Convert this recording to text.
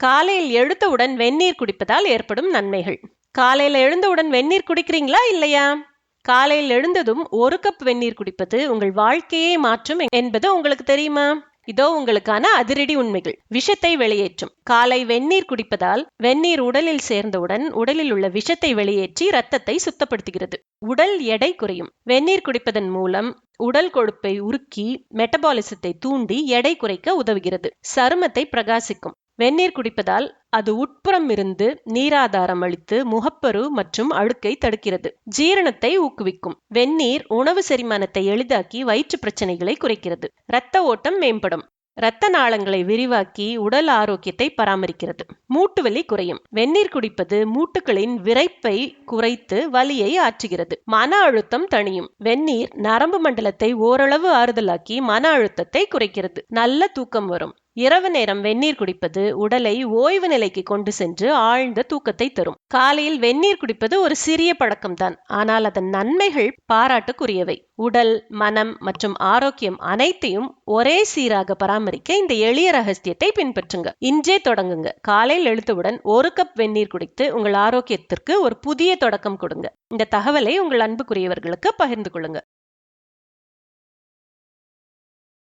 காலையில் எழுந்தவுடன் வெந்நீர் குடிப்பதால் ஏற்படும் நன்மைகள். காலையில் எழுந்தவுடன் வெந்நீர் குடிக்கிறீங்களா இல்லையா? காலையில் எழுந்ததும் ஒரு கப் வெந்நீர் குடிப்பது உங்கள் வாழ்க்கையே மாற்றும் என்பது உங்களுக்கு தெரியுமா? இதோ உங்களுக்கான அதிரடி உண்மைகள். விஷத்தை வெளியேற்றும். காலை வெந்நீர் குடிப்பதால் வெந்நீர் உடலில் சேர்ந்தவுடன் உடலில் உள்ள விஷத்தை வெளியேற்றி ரத்தத்தை சுத்தப்படுத்துகிறது. உடல் எடை குறையும். வெந்நீர் குடிப்பதன் மூலம் உடல் கொழுப்பை உருக்கி மெட்டபாலிசத்தை தூண்டி எடை குறைக்க உதவுகிறது. சருமத்தை பிரகாசிக்கும். வெந்நீர் குடிப்பதால் அது உட்புறம் இருந்து நீராதாரம் அளித்து முகப்பரு மற்றும் அழுக்கை தடுக்கிறது. ஜீரணத்தை ஊக்குவிக்கும். வெந்நீர் உணவு செரிமானத்தை எளிதாக்கி வயிற்று பிரச்சனைகளை குறைக்கிறது. இரத்த ஓட்டம் மேம்படும். இரத்த நாளங்களை விரிவாக்கி உடல் ஆரோக்கியத்தை பராமரிக்கிறது. மூட்டு வலி குறையும். வெந்நீர் குடிப்பது மூட்டுகளின் விரைப்பை குறைத்து வலியை ஆற்றுகிறது. மன அழுத்தம் தணியும். வெந்நீர் நரம்பு மண்டலத்தை ஓரளவு ஆறுதலாக்கி மன அழுத்தத்தை குறைக்கிறது. நல்ல தூக்கம் வரும். இரவு நேரம் வெந்நீர் குடிப்பது உடலை ஓய்வு நிலைக்கு கொண்டு சென்று ஆழ்ந்த தூக்கத்தை தரும். காலையில் வெந்நீர் குடிப்பது ஒரு சிறிய பழக்கம்தான். ஆனால் அதன் நன்மைகள் பாராட்டுக்குரியவை. உடல் மனம் மற்றும் ஆரோக்கியம் அனைத்தையும் ஒரே சீராக பராமரிக்க இந்த எளிய ரகசியத்தை பின்பற்றுங்க. இன்றே தொடங்குங்க. காலையில் எழுத்தவுடன் ஒரு கப் வெந்நீர் குடித்து உங்கள் ஆரோக்கியத்திற்கு ஒரு புதிய தொடக்கம் கொடுங்க. இந்த தகவலை உங்கள் அன்புக்குரியவர்களுக்கு பகிர்ந்து கொள்ளுங்க.